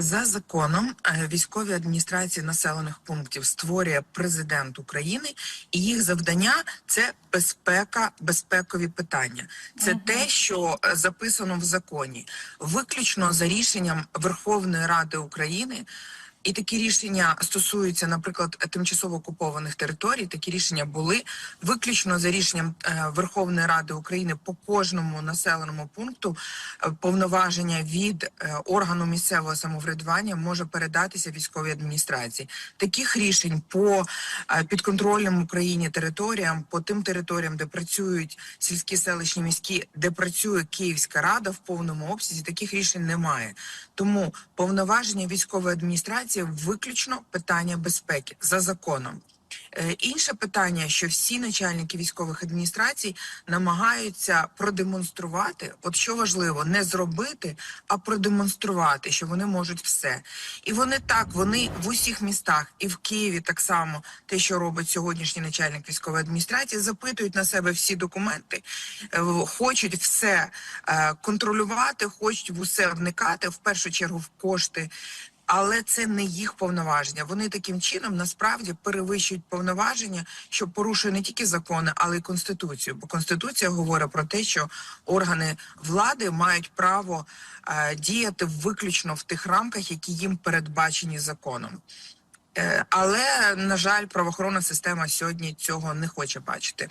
За законом е, військові адміністрації населених пунктів створює президент України, і їх завдання це безпека, безпекові питання. Це угу. те, що е, записано в законі, виключно за рішенням Верховної Ради України. І такі рішення стосуються, наприклад, тимчасово окупованих територій. Такі рішення були виключно за рішенням е, Верховної Ради України по кожному населеному пункту. е, Повноваження від е, органу місцевого самоврядування може передатися військовій адміністрації. Таких рішень по підконтрольним Україні територіям, по тим територіям, де працюють сільські селищні міські, де працює Київська рада в повному обсязі, таких рішень немає. Тому повноваження військової адміністрації виключно питання безпеки за законом. Е, Інше питання, що всі начальники військових адміністрацій намагаються продемонструвати, от що важливо, не зробити, а продемонструвати, що вони можуть все. І вони так, вони в усіх містах, і в Києві так само те, що робить сьогоднішній начальник військової адміністрації, запитують на себе всі документи, е, хочуть все е, контролювати, хочуть в усе вникати, в першу чергу в кошти. Але це не їх повноваження. Вони таким чином насправді перевищують повноваження, що порушує не тільки закони, але й конституцію. Бо конституція говорить про те, що органи влади мають право е, діяти виключно в тих рамках, які їм передбачені законом. Е, але на жаль, правоохоронна система сьогодні цього не хоче бачити.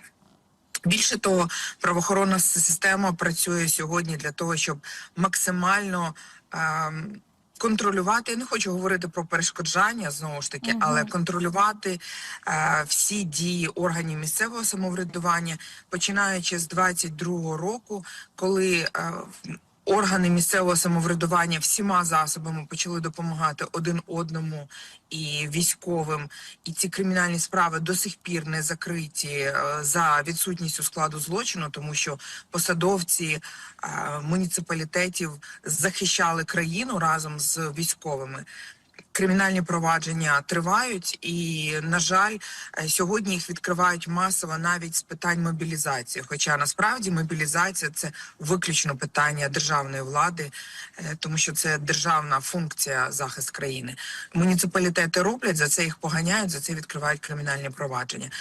Більше того, правоохоронна система працює сьогодні для того, щоб максимально ем, контролювати. Я не хочу говорити про перешкоджання знову ж таки, угу. але контролювати е, всі дії органів місцевого самоврядування, починаючи з 22-го року, коли е, органи місцевого самоврядування всіма засобами почали допомагати один одному і військовим, і ці кримінальні справи до сих пір не закриті е, за відсутністю складу злочину, тому що посадовці е, муніципалітетів захищали країну разом з військовими. Кримінальні провадження тривають, і на жаль, е, сьогодні їх відкривають масово навіть з питань мобілізації. Хоча насправді мобілізація це виключно питання державної влади, е, тому що це державна функція захист країни. Муніципалітети роблять за це їх поганяють, за це відкривають кримінальні провадження.